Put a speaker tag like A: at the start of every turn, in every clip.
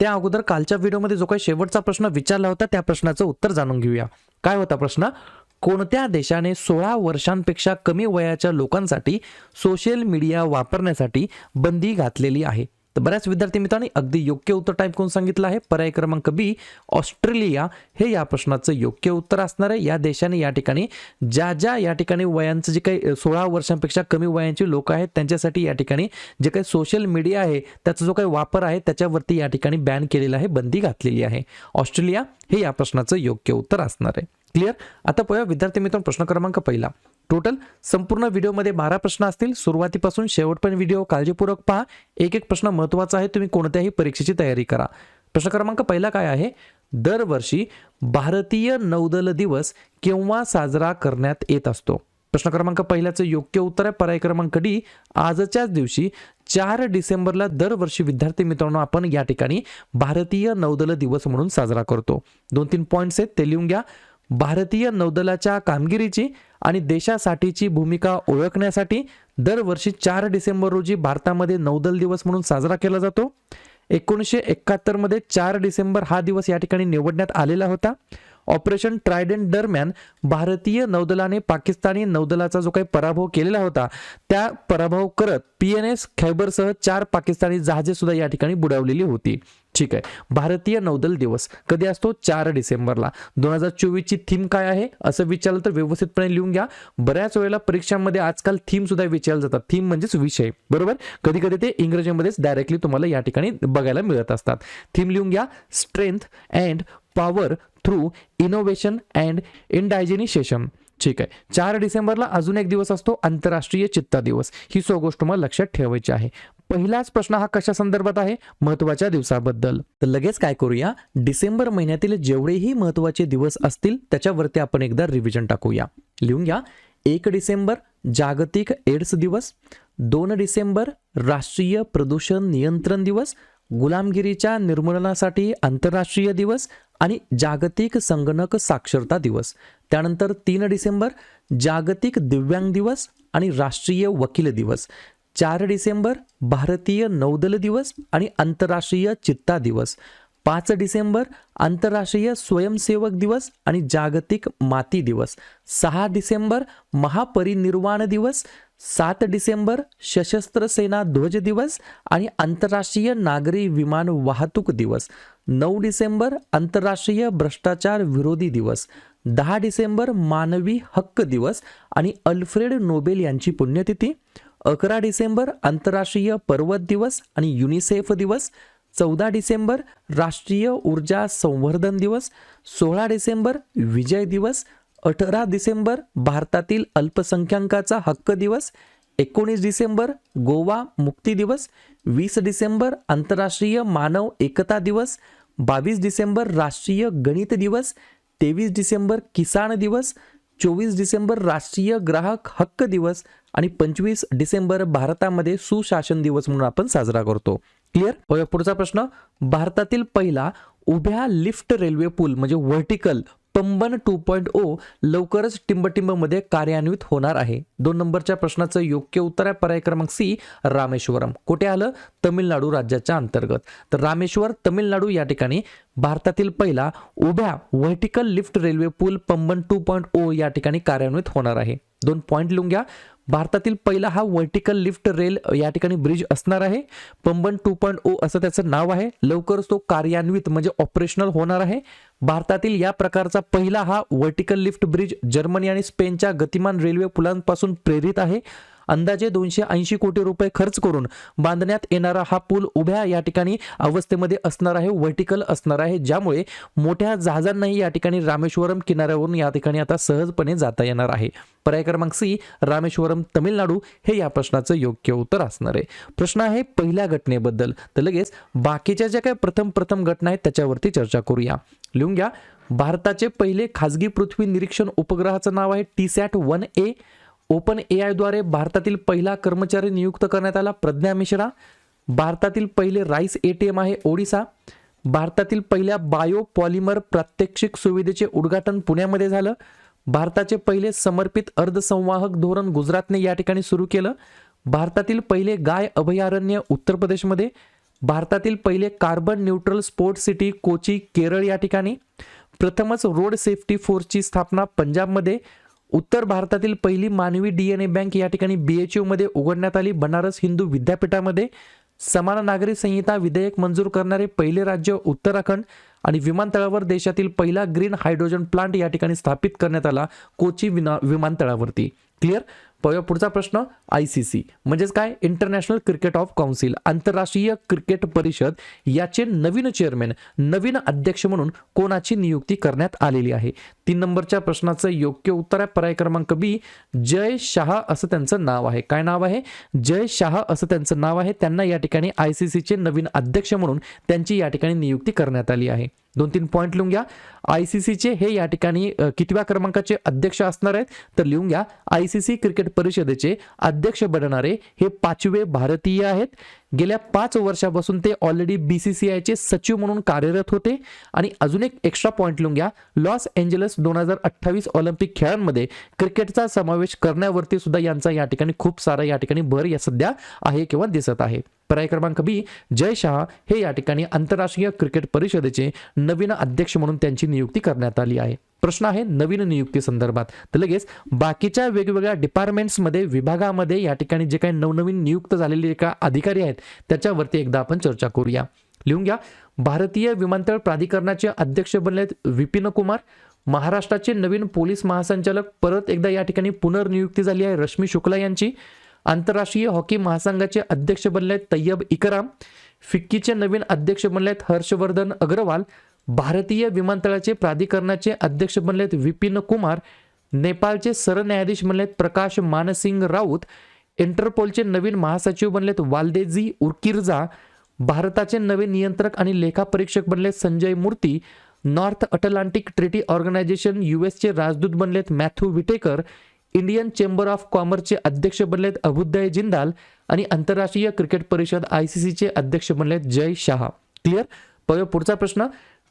A: त्या अगोदर कालच्या व्हिडिओमध्ये जो काही शेवटचा प्रश्न विचारला होता त्या प्रश्नाचं उत्तर जाणून घेऊया. काय होता प्रश्न? कोणत्या देशाने सोळा वर्षांपेक्षा कमी वयाच्या लोकांसाठी सोशल मीडिया वापरण्यासाठी बंदी घातलेली आहे? तर बऱ्याच विद्यार्थी मित्रांनी अगदी योग्य उत्तर टाईप करून सांगितलं आहे. पर्याय क्रमांक बी ऑस्ट्रेलिया हे या प्रश्नाचं योग्य उत्तर असणार आहे. या देशाने या ठिकाणी ज्या ज्या या ठिकाणी वयांचं जे काही सोळा वर्षांपेक्षा कमी वयांची लोक आहेत त्यांच्यासाठी या ठिकाणी जे काही सोशल मीडिया आहे त्याचा जो काही वापर आहे त्याच्यावरती या ठिकाणी बॅन केलेला आहे बंदी घातलेली आहे. ऑस्ट्रेलिया हे या प्रश्नाचं योग्य उत्तर असणार आहे. क्लिअर आता पाहूया विद्यार्थी मित्रांनो प्रश्न क्रमांक पहिला. टोटल संपूर्ण व्हिडिओमध्ये बारा प्रश्न असतील. सुरुवातीपासून शेवटपर्यंत व्हिडिओ काळजीपूर्वक पहा. एक एक प्रश्न महत्त्वाचा आहे. तुम्ही कोणत्याही परीक्षेची तयारी करा. प्रश्न क्रमांक पहिला काय आहे? दरवर्षी भारतीय नौदल दिवस केव्हा साजरा करण्यात येत असतो? प्रश्न क्रमांक पहिल्याचं योग्य उत्तर आहे. पर्याय क्रमांक डी आजच्याच दिवशी चार डिसेंबरला दरवर्षी विद्यार्थी मित्रांनो आपण या ठिकाणी भारतीय नौदल दिवस म्हणून साजरा करतो. दोन तीन पॉईंट्स आहेत ते लिहून घ्या. भारतीय नौदलाच्या कामगिरीची आणि देशासाठीची भूमिका ओळखण्यासाठी दरवर्षी चार डिसेंबर रोजी भारतामध्ये नौदल दिवस म्हणून साजरा केला जातो. एकोणीसशे एकाहत्तरमध्ये चार डिसेंबर हा दिवस या ठिकाणी निवडण्यात आलेला होता. ऑपरेशन ट्रायडंट दरम्यान भारतीय नौदलाने पाकिस्तानी नौदलाचा जो काही पराभव केलेला होता त्या पराभव करत पी एन एस खैबरसह चार पाकिस्तानी जहाजे सुद्धा या ठिकाणी बुडवलेली होती. ठीक आहे. भारतीय नौदल दिवस कधी असतो? चार डिसेंबरला. दोन हजार चोवीसची थीम काय आहे? असं विचारलं तर व्यवस्थितपणे लिहून घ्या. बऱ्याच वेळेला परीक्षांमध्ये आजकाल थीम सुद्धा विचारल्या जातात. थीम म्हणजेच विषय. बरोबर? कधी कधी ते इंग्रजीमध्येच डायरेक्टली तुम्हाला या ठिकाणी बघायला मिळत असतात. थीम लिहून घ्या. Strength and power through innovation and indigenisation ठीक आहे. चार डिसेंबरला अजून एक दिवस असतो. आंतरराष्ट्रीय चित्ता दिवस. ही सो गोष्ट तुम्हाला लक्षात ठेवायची आहे. पहिलाच प्रश्न हा कशा संदर्भात आहे? महत्त्वाच्या दिवसाबद्दल. तर लगेच काय करूया? डिसेंबर महिन्यातील जेवढेही महत्त्वाचे दिवस असतील त्याच्यावरती आपण एकदा रिव्हिजन टाकूया. लिहून घ्या. एक डिसेंबर जागतिक एड्स दिवस. दोन डिसेंबर राष्ट्रीय प्रदूषण नियंत्रण दिवस. गुलामगिरीच्या निर्मूलनासाठी आंतरराष्ट्रीय दिवस आणि जागतिक संगणक साक्षरता दिवस. त्यानंतर तीन डिसेंबर जागतिक दिव्यांग दिवस आणि राष्ट्रीय वकील दिवस. चार डिसेंबर भारतीय नौदल दिवस आणि आंतरराष्ट्रीय चित्ता दिवस. पाच डिसेंबर आंतरराष्ट्रीय स्वयंसेवक दिवस आणि जागतिक माती दिवस. सहा डिसेंबर महापरिनिर्वाण दिवस. सात डिसेंबर सशस्त्र सेना ध्वज दिवस आणि आंतरराष्ट्रीय नागरी विमान वाहतूक दिवस. नऊ डिसेंबर आंतरराष्ट्रीय भ्रष्टाचार विरोधी दिवस. दहा डिसेंबर मानवी हक्क दिवस आणि अल्फ्रेड नोबेल यांची पुण्यतिथी. अकरा डिसेंबर आंतरराष्ट्रीय पर्वत दिवस आणि युनिसेफ दिवस चौदा डिसेंबर राष्ट्रीय ऊर्जा संवर्धन दिवस सोळा डिसेंबर विजय दिवस अठरा डिसेंबर भारतातील अल्पसंख्याकाचा हक्क दिवस एकोणीस डिसेंबर गोवा मुक्ती दिवस वीस डिसेंबर आंतरराष्ट्रीय मानव एकता दिवस बावीस डिसेंबर राष्ट्रीय गणित दिवस तेवीस डिसेंबर किसान दिवस चोवीस डिसेंबर राष्ट्रीय ग्राहक हक्क दिवस आणि पंचवीस डिसेंबर भारतामध्ये सुशासन दिवस म्हणून आपण साजरा करतो. क्लिअर पुढचा प्रश्न. भारतातील पहिला उभ्या लिफ्ट रेल्वे पूल म्हणजे vertical Pamban two point O लवकरच टिंबटिंबमध्ये कार्यान्वित होणार आहे. दोन नंबरच्या प्रश्नाचं योग्य उत्तर आहे पर्याय क्रमांक सी रामेश्वरम. कुठे आलं? तमिळनाडू राज्याच्या अंतर्गत. तर रामेश्वर तमिळनाडू या ठिकाणी भारतातील पहिला उभ्या व्हर्टिकल लिफ्ट रेल्वे पूल पंबन टू पॉईंट ओ या ठिकाणी कार्यान्वित होणार आहे. दोन पॉईंट लिहून घ्या. भारतातील पहिला हा व्हर्टिकल लिफ्ट रेल या ठिकाणी ब्रिज असणार आहे. पंबन टू पॉईंट ओ असं त्याचं नाव आहे. लवकरच तो कार्यान्वित म्हणजे ऑपरेशनल होणार आहे. भारतातील या प्रकारचा पहिला हा व्हर्टिकल लिफ्ट ब्रिज जर्मनी आणि स्पेनच्या गतिमान रेल्वे पुलांपासून प्रेरित आहे. अंदाजे दोनशे ऐंशी कोटी रुपये खर्च करून बांधण्यात येणारा हा पूल उभ्या या ठिकाणी अवस्थेमध्ये असणार आहे व्हर्टिकल असणार आहे ज्यामुळे मोठ्या जहाजांनाही या ठिकाणी रामेश्वरम किनाऱ्यावरून या ठिकाणी आता सहजपणे जाता येणार आहे. पर्याय क्रमांक सी रामेश्वरम तमिळनाडू हे या प्रश्नाचं योग्य उत्तर असणार आहे. प्रश्न आहे पहिल्या घटनेबद्दल. तर लगेच बाकीच्या ज्या काही प्रथम प्रथम घटना आहेत त्याच्यावरती चर्चा करूया. लिहून घ्या. भारताचे पहिले खाजगी पृथ्वी निरीक्षण उपग्रहाचं नाव आहे T sat one A. Open A आयद्वारे भारतातील पहिला कर्मचारी नियुक्त करण्यात आला प्रज्ञा मिश्रा. भारतातील पहिले राईस ए टी एम आहे ओडिसा. भारतातील पहिल्या बायो पॉलिमर प्रात्यक्षिक सुविधेचे उद्घाटन पुण्यामध्ये झालं. भारताचे पहिले समर्पित अर्धसंवाहक धोरण गुजरातने या ठिकाणी सुरू केलं. भारतातील पहिले गाय अभयारण्य उत्तर प्रदेशमध्ये. भारतातील पहिले carbon neutral sports city Kochi Kerala या ठिकाणी. प्रथमच रोड सेफ्टी फोर्सची स्थापना पंजाबमध्ये. उत्तर भारतातील पहिली मानवी डी एन ए बँक या ठिकाणी बी एच मध्ये उघडण्यात आली. बनारस हिंदू विद्यापीठामध्ये समान नागरी संहिता विधेयक मंजूर करणारे पहिले राज्य उत्तराखंड आणि विमानतळावर देशातील पहिला ग्रीन हायड्रोजन प्लांट या ठिकाणी स्थापित करण्यात आला. कोची विना विमानतळावरती. क्लिअर? पाहूया पुढचा प्रश्न आय सी सी म्हणजेच काय? इंटरनॅशनल क्रिकेट ऑफ काउन्सिल आंतरराष्ट्रीय क्रिकेट परिषद याचे नवीन चेअरमॅन नवीन अध्यक्ष म्हणून कोणाची नियुक्ती करण्यात आलेली आहे? तीन नंबरच्या प्रश्नाचं योग्य उत्तर आहे पर्याय क्रमांक बी जय शहा असं त्यांचं नाव आहे. काय नाव आहे? जय शहा असं त्यांचं नाव आहे. त्यांना या ठिकाणी आय सी सीचे नवीन अध्यक्ष म्हणून त्यांची या ठिकाणी नियुक्ती करण्यात आली आहे. दोन तीन पॉईंट लिहून घ्या. आय सी सीचे हे या ठिकाणी कितव्या क्रमांकाचे अध्यक्ष असणार आहेत? तर लिहून घ्या. आय सी सी क्रिकेट परिषदेचे अध्यक्ष बनणारे हे पाचवे भारतीय आहेत. गेल्या पाच वर्षापासून ते ऑलरेडी बी सी सी आयचे सचिव म्हणून कार्यरत होते. आणि अजून एक एक्स्ट्रा पॉईंट लिहून घ्या. लॉस एंजलस दोन हजार अठ्ठावीस ऑलिम्पिक खेळांमध्ये क्रिकेटचा समावेश करण्यावरती सुद्धा यांचा या ठिकाणी खूप सारा या ठिकाणी भर या सध्या आहे किंवा दिसत आहे. पर्याय क्रमांक बी जय शहा हे या ठिकाणी आंतरराष्ट्रीय क्रिकेट परिषदेचे नवीन अध्यक्ष म्हणून त्यांची नियुक्ती करण्यात आली आहे. प्रश्न आहे नवीन नियुक्ती संदर्भात. तर लगेच बाकीच्या वेगवेगळ्या डिपार्टमेंट्समध्ये विभागामध्ये या ठिकाणी जे काही नवनवीन नियुक्त झालेले जे काही अधिकारी आहेत त्याच्यावरती एकदा आपण चर्चा करूया. लिहून घ्या. भारतीय विमानतळ प्राधिकरणाचे अध्यक्ष बनलेत विपिन कुमार. महाराष्ट्राचे नवीन पोलीस महासंचालक परत एकदा या ठिकाणी पुनर्नियुक्ती झाली आहे रश्मी शुक्ला यांची. आंतरराष्ट्रीय हॉकी महासंघाचे अध्यक्ष बनले आहेत तय्यब इकराम फिक्कीचे नवीन अध्यक्ष बनले आहेत हर्षवर्धन अग्रवाल भारतीय विमानतळाचे प्राधिकरणाचे अध्यक्ष बनले आहेत विपिन कुमार नेपाळचे सरन्यायाधीश बनले आहेत प्रकाश मानसिंग राऊत इंटरपोलचे नवीन महासचिव बनलेत वालदेजी उर्किर्जा भारताचे नवे नियंत्रक आणि लेखापरीक्षक बनले Sanjay Murthy North Atlantic Treaty organisation चे राजदूत बनलेत Matthew Whitaker Indian chamber of कॉमर्सचे अध्यक्ष बनलेत अभुदय जिंदाल आणि आंतरराष्ट्रीय क्रिकेट परिषद आय सी सीचे अध्यक्ष बनलेत जय शहा. क्लिअर पुढचा प्रश्न.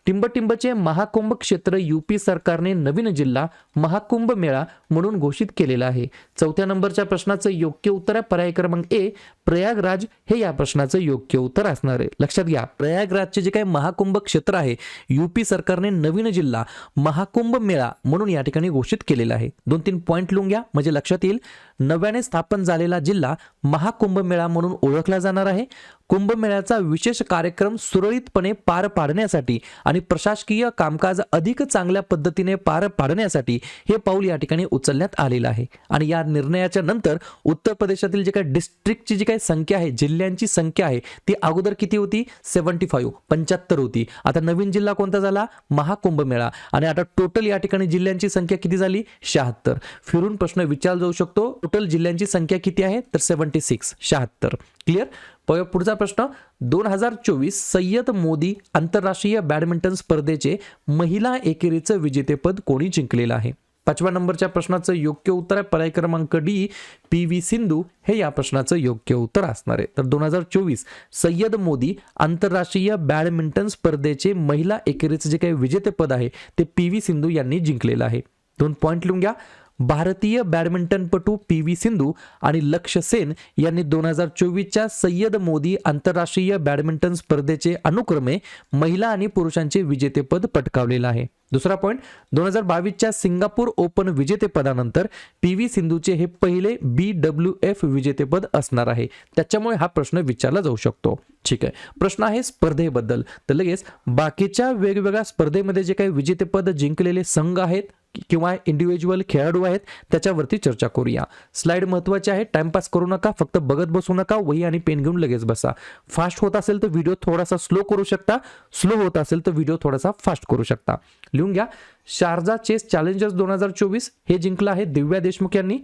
A: टिंबटिंबचे महाकुंभ क्षेत्र युपी सरकारने नवीन जिल्हा महाकुंभ मेळा म्हणून घोषित केलेला आहे. चौथ्या नंबरच्या प्रश्नाचं योग्य उत्तर आहे. पर्याय क्रमांक ए प्रयागराज. हे या प्रश्नाचं योग्य उत्तर असणार आहे. लक्षात घ्या. प्रयागराजचे जे काही महाकुंभ क्षेत्र आहे युपी सरकारने नवीन जिल्हा महाकुंभ मेळा म्हणून या ठिकाणी घोषित केलेला आहे. दोन तीन पॉईंट लिहून घ्या. म्हणजे लक्षात येईल. नव्याने स्थापन झालेला जिल्हा महाकुंभ मेळा म्हणून ओळखला जाणार आहे. कुंभमेळ्याचा विशेष कार्यक्रम सुरळीतपणे पार पाडण्यासाठी आणि प्रशासकीय कामकाज अधिक चांगल्या पद्धतीने पार पाडण्यासाठी हे पाऊल या ठिकाणी उचलण्यात आलेलं आहे. आणि या निर्णयाच्या नंतर उत्तर प्रदेशातील जे काही डिस्ट्रिक्टची जी काही संख्या आहे जिल्ह्यांची संख्या आहे ती अगोदर किती होती? सेव्हन्टी फाईव्ह पंच्याहत्तर होती. आता नवीन जिल्हा कोणता झाला? महाकुंभमेळा. आणि आता टोटल या ठिकाणी जिल्ह्यांची संख्या किती झाली? शहात्तर. फिरून प्रश्न विचारला जाऊ शकतो. टोटल जिल्ह्यांची संख्या किती आहे? तर सेव्हन्टी सिक्स शहात्तर. क्लिअर? पुढचा प्रश्न. दोन हजार चोवीस सय्यद मोदी आंतरराष्ट्रीय बॅडमिंटन स्पर्धेचे महिला एकेरीचं विजेतेपद कोणी जिंकलेलं आहे? पाचव्या नंबरच्या प्रश्नाचं योग्य उत्तर आहे पर्याय क्रमांक डी पी व्ही सिंधू. हे या प्रश्नाचं योग्य उत्तर असणार आहे. तर दोन हजार चोवीस सय्यद मोदी आंतरराष्ट्रीय बॅडमिंटन स्पर्धेचे महिला एकेरीचं जे काही विजेतेपद आहे ते पी व्ही सिंधू यांनी जिंकलेलं आहे. दोन पॉईंट लिहून घ्या. भारतीय बॅडमिंटनपटू पी व्ही सिंधू आणि लक्ष्य सेन यांनी दोन हजार चोवीसच्या सय्यद मोदी आंतरराष्ट्रीय बॅडमिंटन स्पर्धेचे अनुक्रमे महिला आणि पुरुषांचे विजेतेपद पटकावलेलं आहे. दुसरा पॉईंट दोन हजार बावीसच्या सिंगापूर ओपन विजेतेपदानंतर पी व्ही सिंधूचे हे पहिले बी डब्ल्यू एफ विजेतेपद असणार आहे. त्याच्यामुळे हा प्रश्न विचारला जाऊ शकतो. ठीक आहे. प्रश्न आहे स्पर्धेबद्दल. तर लगेच बाकीच्या वेगवेगळ्या स्पर्धेमध्ये जे काही विजेतेपद जिंकलेले संघ आहेत किंवा इंडिव्हिज्युअल खेळाडू आहेत त्याच्यावरती चर्चा करूया. स्लाइड महत्वाची आहे टाइमपास करू नका फक्त बघत बसू नका वही आणि पेन घेऊन लगेच बसा. फास्ट होत असेल तर व्हिडिओ थोडासा स्लो करू शकता स्लो होत असेल तर व्हिडिओ थोडासा फास्ट करू शकता. लिहून घ्या. शारजा चेस चॅलेंजर्स दोन हजार चोवीस हे जिंकलं आहे दिव्या देशमुख यांनी.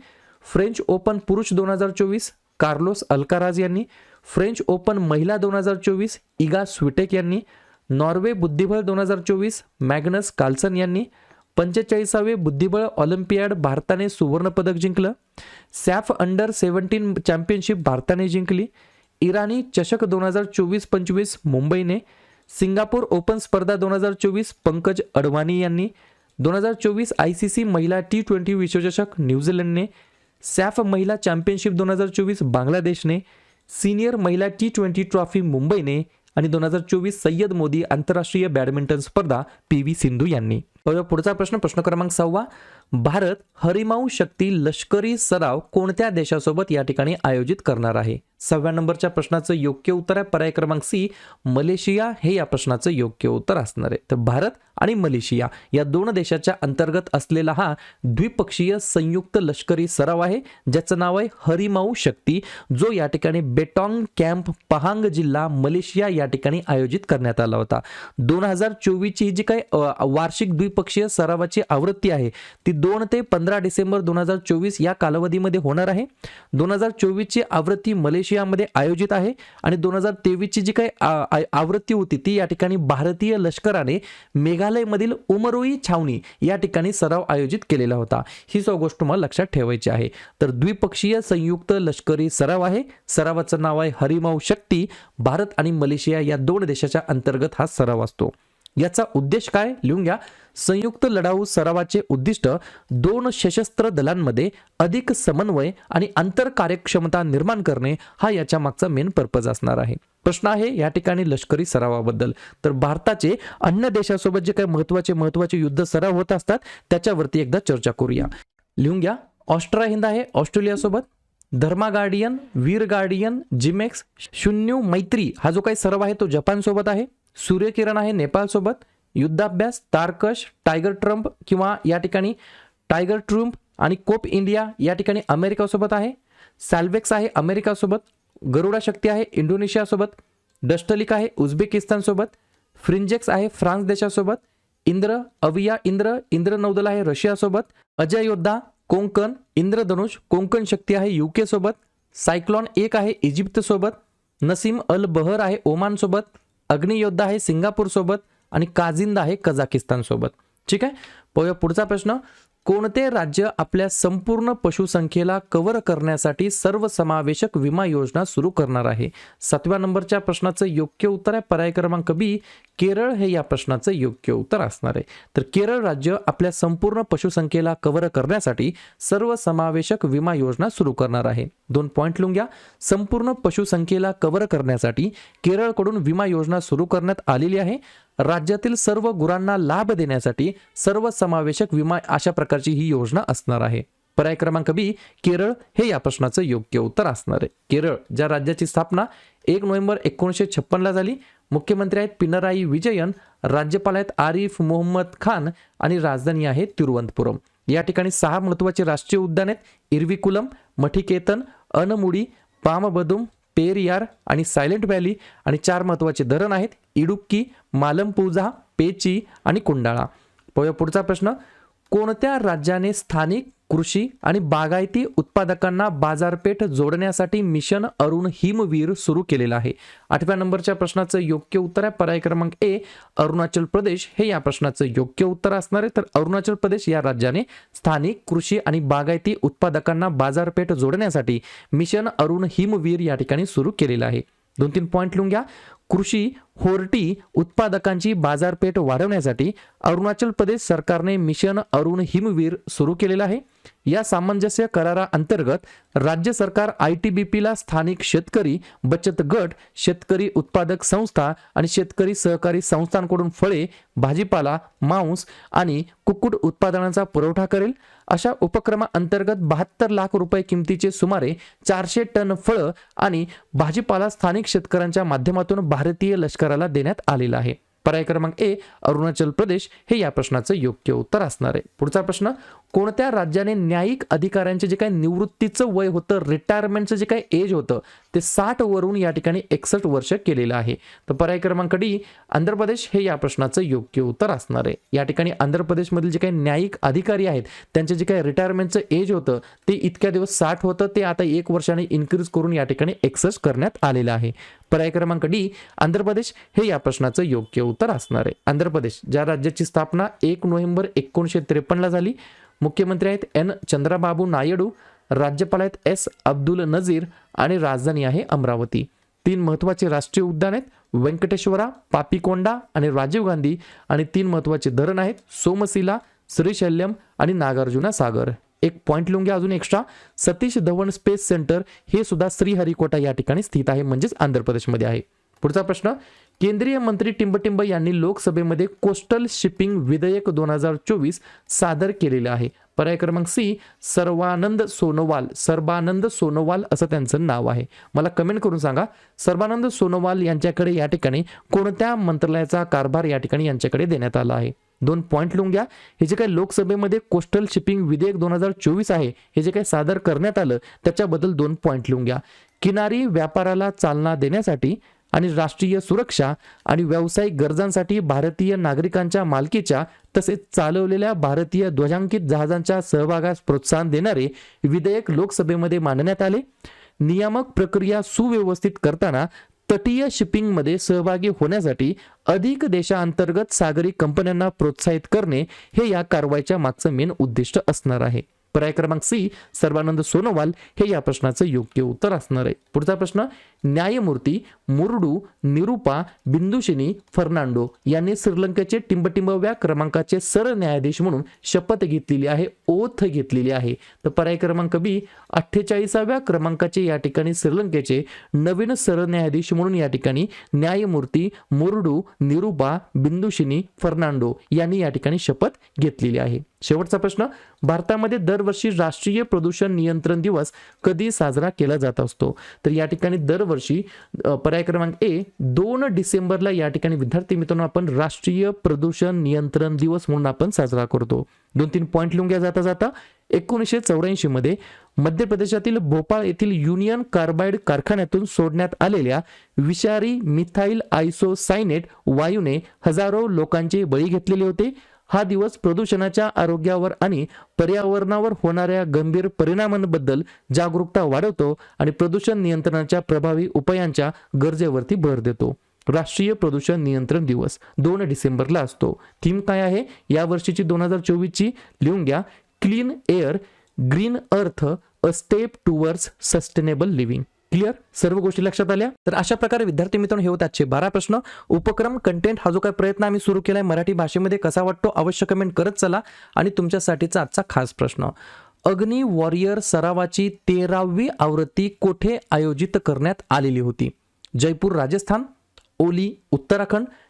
A: फ्रेंच ओपन पुरुष दोन हजार चोवीस कार्लोस अल्काराज यांनी. फ्रेंच ओपन महिला दोन हजार चोवीस इगा स्विटेक यांनी. नॉर्वे बुद्धिबळ दोन हजार चोवीस मॅग्नस कार्लसन यांनी. पंचेचाळीसावे बुद्धिबळ ऑलिम्पियाड भारताने सुवर्णपदक जिंकलं. सॅफ अंडर सेव्हन्टीन चॅम्पियनशिप भारताने जिंकली. इराणी चषक दोन हजार चोवीस पंचवीस मुंबईने. सिंगापूर ओपन स्पर्धा दोन हजार चोवीस पंकज अडवाणी यांनी. दोन हजार चोवीस आय सी सी महिला टी ट्वेंटी विश्वचषक न्यूझीलंडने. सॅफ महिला चॅम्पियनशिप दोन हजार चोवीस बांगलादेशने. सिनियर महिला टी ट्वेंटी ट्रॉफी मुंबईने. आणि दोन हजार चोवीस सय्यद मोदी आंतरराष्ट्रीय बॅडमिंटन स्पर्धा पी व्ही सिंधू यांनी. पुढचा प्रश्न प्रश्न क्रमांक सहावा भारत हरिमाऊ शक्ती लष्करी सराव कोणत्या देशासोबत या ठिकाणी आयोजित करणार आहे? सहाव्या नंबरच्या प्रश्नाचं योग्य उत्तर आहे पर्याय क्रमांक सी. मलेशिया. हे या प्रश्नाचं योग्य उत्तर असणार आहे. तर भारत आणि मलेशिया या दोन देशाच्या अंतर्गत असलेला हा द्विपक्षीय संयुक्त लष्करी सराव आहे ज्याचं नाव आहे हरिमाऊ शक्ती जो या ठिकाणी बेटॉंग कॅम्प पहांग जिल्हा मलेशिया या ठिकाणी आयोजित करण्यात आला होता. दोन हजार चोवीसची जी काही वार्षिक द्विपक्षीय सरावाची आवृत्ती आहे ती दोन ते पंधरा डिसेंबर दोन हजार चोवीस या कालावधीमध्ये होणार आहे. दोन हजार चोवीसची आवृत्ती मलेशियामध्ये आयोजित आहे आणि दोन हजार तेवीसची जी काही आ- आवृत्ती होती ती या ठिकाणी भारतीय लष्कराने मेघालयमधील उमरोई छावणी या ठिकाणी सराव आयोजित केलेला होता. ही सो गोष्ट तुम्हाला लक्षात ठेवायची आहे. तर द्विपक्षीय संयुक्त लष्करी सराव आहे. सरावाचं नाव आहे हरिमाऊ शक्ती. भारत आणि मलेशिया या दोन देशाच्या अंतर्गत हा सराव असतो. याचा उद्देश काय? लिहून घ्या. संयुक्त लढाऊ सरावाचे उद्दिष्ट दोन सशस्त्र दलांमध्ये अधिक समन्वय आणि आंतर कार्यक्षमता निर्माण करणे हा याच्या मागचा मेन पर्पज असणार आहे. प्रश्न आहे या ठिकाणी लष्करी सरावाबद्दल. तर भारताचे अन्य देशासोबत जे काही महत्त्वाचे महत्त्वाचे युद्ध सराव होत असतात त्याच्यावरती एकदा चर्चा करूया. लिहून घ्या. ऑस्ट्रा हिंद आहे ऑस्ट्रेलियासोबत. Dharma Guardian Veer Guardian JIMEX शून्य मैत्री हा जो काही सराव आहे तो जपानसोबत आहे. सूर्यकिरण आहे नेपाळसोबत. युद्धाभ्यास तारकश टायगर ट्रम्प किंवा या ठिकाणी टायगर ट्रुम्प आणि कोप इंडिया या ठिकाणी अमेरिकासोबत आहे. सॅल्वेक्स आहे अमेरिकासोबत. गरुडा शक्ती आहे इंडोनेशियासोबत. डस्टलिक आहे उझबेकिस्तानसोबत. फ्रिंजेक्स आहे फ्रान्स देशासोबत. इंद्र अविया इंद्र इंद्र नौदल आहे रशियासोबत. अजय योद्धा कोंकण इंद्रधनुष कोंकण शक्ती आहे युके सोबत. सायक्लॉन एक आहे इजिप्तसोबत. नसीम अल बहर आहे ओमानसोबत. अग्नियोद्धा आहे सिंगापूर सोबत आणि काझिंदा आहे कझाकिस्तान सोबत ठीक आहे? पुढचा प्रश्न. कोणते राज्य आपल्या संपूर्ण पशुसंख्येला कव्हर करण्यासाठी सर्वसमावेशक विमा योजना सुरू करणार आहे? सातव्या नंबरच्या प्रश्नाचं योग्य उत्तर आहे. पर्याय क्रमांक बी केरळ हे या प्रश्नाचं योग्य उत्तर असणार आहे. तर केरळ राज्य आपल्या संपूर्ण पशुसंख्येला कव्हर करण्यासाठी सर्वसमावेशक विमा योजना सुरू करणार आहे. दोन पॉईंट लिहून घ्या. संपूर्ण पशुसंख्येला कव्हर करण्यासाठी केरळकडून विमा योजना सुरू करण्यात आलेली आहे. राज्यातील सर्व गुरांना लाभ देण्यासाठी सर्वसमावेशक विमा अशा प्रकारची ही योजना असणार आहे. पर्याय क्रमांक बी केरळ हे या प्रश्नाचं योग्य उत्तर असणार आहे. केरळ ज्या राज्याची स्थापना एक नोव्हेंबर एकोणीसशे छप्पनला झाली मुख्यमंत्री आहेत पिनराई विजयन राज्यपाल आहेत आरिफ मोहम्मद खान आणि राजधानी आहे तिरुवनंतपुरम. या ठिकाणी सहा महत्त्वाचे राष्ट्रीय उद्यान आहेत. इरविकुलम मठिकेतन अनमुडी पामबदुम पेरियार आणि सायलेंट व्हॅली आणि चार महत्त्वाचे धरण आहेत इडुक्की मालमपूजा पेची आणि कुंडाळा. पाहूया पुढचा प्रश्न. कोणत्या राज्याने स्थानिक कृषी आणि बागायती उत्पादकांना बाजारपेठ जोडण्यासाठी मिशन अरुण हिमवीर सुरू केलेलं आहे. आठव्या नंबरच्या प्रश्नाचं योग्य उत्तर आहे. पर्याय क्रमांक ए अरुणाचल प्रदेश. हे या प्रश्नाचं योग्य उत्तर असणार आहे. तर अरुणाचल प्रदेश या राज्याने स्थानिक कृषी आणि बागायती उत्पादकांना बाजारपेठ जोडण्यासाठी मिशन अरुण हिमवीर या ठिकाणी सुरू केलेलं आहे. दोन तीन पॉईंट लिहून घ्या. कृषी होर्टी उत्पादकांची बाजारपेठ वाढवण्यासाठी अरुणाचल प्रदेश सरकारने मिशन अरुण हिमवीर सुरू केलेलं आहे. या सामंजस्य कराराअंतर्गत राज्य सरकार आय टी बी पीला स्थानिक शेतकरी बचत गट शेतकरी उत्पादक संस्था आणि शेतकरी सहकारी संस्थांकडून फळे भाजीपाला मांस आणि कुक्कुट उत्पादनाचा पुरवठा करेल. अशा उपक्रमाअंतर्गत बहात्तर लाख रुपये किमतीचे सुमारे चारशे टन फळं आणि भाजीपाला स्थानिक शेतकऱ्यांच्या माध्यमातून भारतीय लष्कर लष्कराला देण्यात आलेला आहे. पर्याय क्रमांक ए अरुणाचल प्रदेश हे या प्रश्नाचं योग्य उत्तर असणार आहे. पुढचा प्रश्न कोणत्या राज्याने न्यायिक अधिकाऱ्यांचे जे काही निवृत्तीचं वय होतं रिटायरमेंटचं जे काही एज होतं ते साठ वरून या ठिकाणी एकसष्ट वर्ष केलेलं आहे. तर पर्याय क्रमांक डी आंध्र प्रदेश हे या प्रश्नाचं योग्य उत्तर असणार आहे. या ठिकाणी आंध्र प्रदेशमधील जे काही न्यायिक अधिकारी आहेत त्यांचे जे काही रिटायरमेंटचं एज होतं ते इतक्या दिवस साठ होतं ते आता एक वर्षाने इन्क्रीज करून या ठिकाणी एकसष्ट करण्यात आलेलं आहे. पर्याय क्रमांक डी आंध्र प्रदेश हे या प्रश्नाचं योग्य उत्तर असणार आहे. आंध्र प्रदेश ज्या राज्याची स्थापना एक नोव्हेंबर एकोणीसशे त्रेपन्नला झाली मुख्यमंत्री आहेत एन चंद्राबाबू नायडू राज्यपाल आहेत एस अब्दुल नझीर आणि राजधानी आहे अमरावती. तीन महत्त्वाचे राष्ट्रीय उद्यान आहेत व्यंकटेश्वरा पापिकोंडा आणि राजीव गांधी आणि तीन महत्त्वाचे धरण आहेत सोमशिला श्रीशैल्यम आणि नागार्जुना सागर. एक पॉईंट लिहून घ्या अजून extra Satish Dhawan space centre हे सुद्धा श्रीहरिकोटा या ठिकाणी स्थित आहे म्हणजेच आंध्र प्रदेशमध्ये आहे. पुढचा प्रश्न केंद्रीय मंत्री टिंबटिंब यांनी लोकसभेमध्ये कोस्टल शिपिंग विधेयक दोन हजार चोवीस सादर केलेलं आहे. पर्याय क्रमांक सी सर्वानंद सोनोवाल सर्वानंद सोनोवाल असं त्यांचं नाव आहे. मला कमेंट करून सांगा सर्वानंद सोनोवाल यांच्याकडे या ठिकाणी कोणत्या मंत्रालयाचा कारभार या ठिकाणी यांच्याकडे देण्यात आला आहे? दोन पॉईंट लिहून घ्या. हे जे काही लोकसभेमध्ये कोस्टल शिपिंग विधेयक दोन हजार चोवीस आहे हे जे काही सादर करण्यात आलं त्याच्याबद्दल दोन पॉईंट लिहून घ्या. किनारी व्यापाराला चालना देण्यासाठी आणि राष्ट्रीय सुरक्षा आणि व्यावसायिक गरजांसाठी भारतीय नागरिकांच्या मालकीच्या तसेच चालवलेल्या भारतीय ध्वजांकित जहाजांच्या सहभागास प्रोत्साहन देणारे विधेयक लोकसभेमध्ये मांडण्यात आले. नियामक प्रक्रिया सुव्यवस्थित करताना तटीय शिपिंगमध्ये सहभागी होण्यासाठी अधिक देशांतर्गत सागरी कंपन्यांना प्रोत्साहित करणे हे या कारवाईच्या मागचं मेन उद्दिष्ट असणार आहे. पर्याय क्रमांक सी सर्वानंद सोनोवाल हे या प्रश्नाचं योग्य उत्तर असणार आहे. पुढचा प्रश्न न्यायमूर्ती मुरडू निरुपा बिंदुशिनी फर्नांडो यांनी श्रीलंकेचे टिंबटिंबव्या क्रमांकाचे सरन्यायाधीश म्हणून शपथ घेतलेली आहे ओथ घेतलेली आहे. तर पर्याय क्रमांक बी अठ्ठेचाळीसाव्या क्रमांकाचे या ठिकाणी श्रीलंकेचे नवीन सरन्यायाधीश म्हणून या ठिकाणी न्यायमूर्ती मुरडू निरुपा बिंदुशिनी फर्नांडो यांनी या ठिकाणी शपथ घेतलेली आहे. शेवटचा प्रश्न भारतामध्ये दरवर्षी राष्ट्रीय प्रदूषण नियंत्रण दिवस कधी साजरा केला जात असतो? तर या ठिकाणी दरवर्षी पर्याय क्रमांक ए दोन डिसेंबरला या ठिकाणी विद्यार्थी मित्रांनो आपण राष्ट्रीय प्रदूषण नियंत्रण दिवस म्हणून आपण साजरा करतो. दोन तीन पॉईंट लिहून घ्या जाता जाता एकोणीसशे चौऱ्याऐंशी मध्ये मध्य प्रदेशातील भोपाळ येथील युनियन कार्बाइड कारखान्यातून सोडण्यात आलेल्या विषारी मिथाईल आयसोसायनेट वायूने हजारो लोकांचे बळी घेतलेले होते. हा दिवस प्रदूषणाच्या आरोग्यावर आणि पर्यावरणावर होणाऱ्या गंभीर परिणामांबद्दल जागरूकता वाढवतो आणि प्रदूषण नियंत्रणाच्या प्रभावी उपायांच्या गरजेवरती भर देतो. राष्ट्रीय प्रदूषण नियंत्रण दिवस दोन डिसेंबरला असतो. थीम काय आहे? या वर्षीची दोन हजार चोवीसची लिहून घ्या. Clean air green earth a step towards sustainable living. Clear? सर्व गोष्टी लक्षात आल्या? तर अशा प्रकारे विद्यार्थी मित्रांनो हे होते आजचे बारा प्रश्न. उपक्रम कंटेंट हा जो काही प्रयत्न आम्ही सुरू केलाय मराठी भाषेमध्ये कसा वाटतो अवश्य कमेंट करत चला. आणि तुमच्यासाठीचा आजचा खास प्रश्न. अग्नी वॉरियर सरावाची तेरावी आवृत्ती कोठे आयोजित करण्यात आलेली होती? जयपूर राजस्थान ओली उत्तराखंड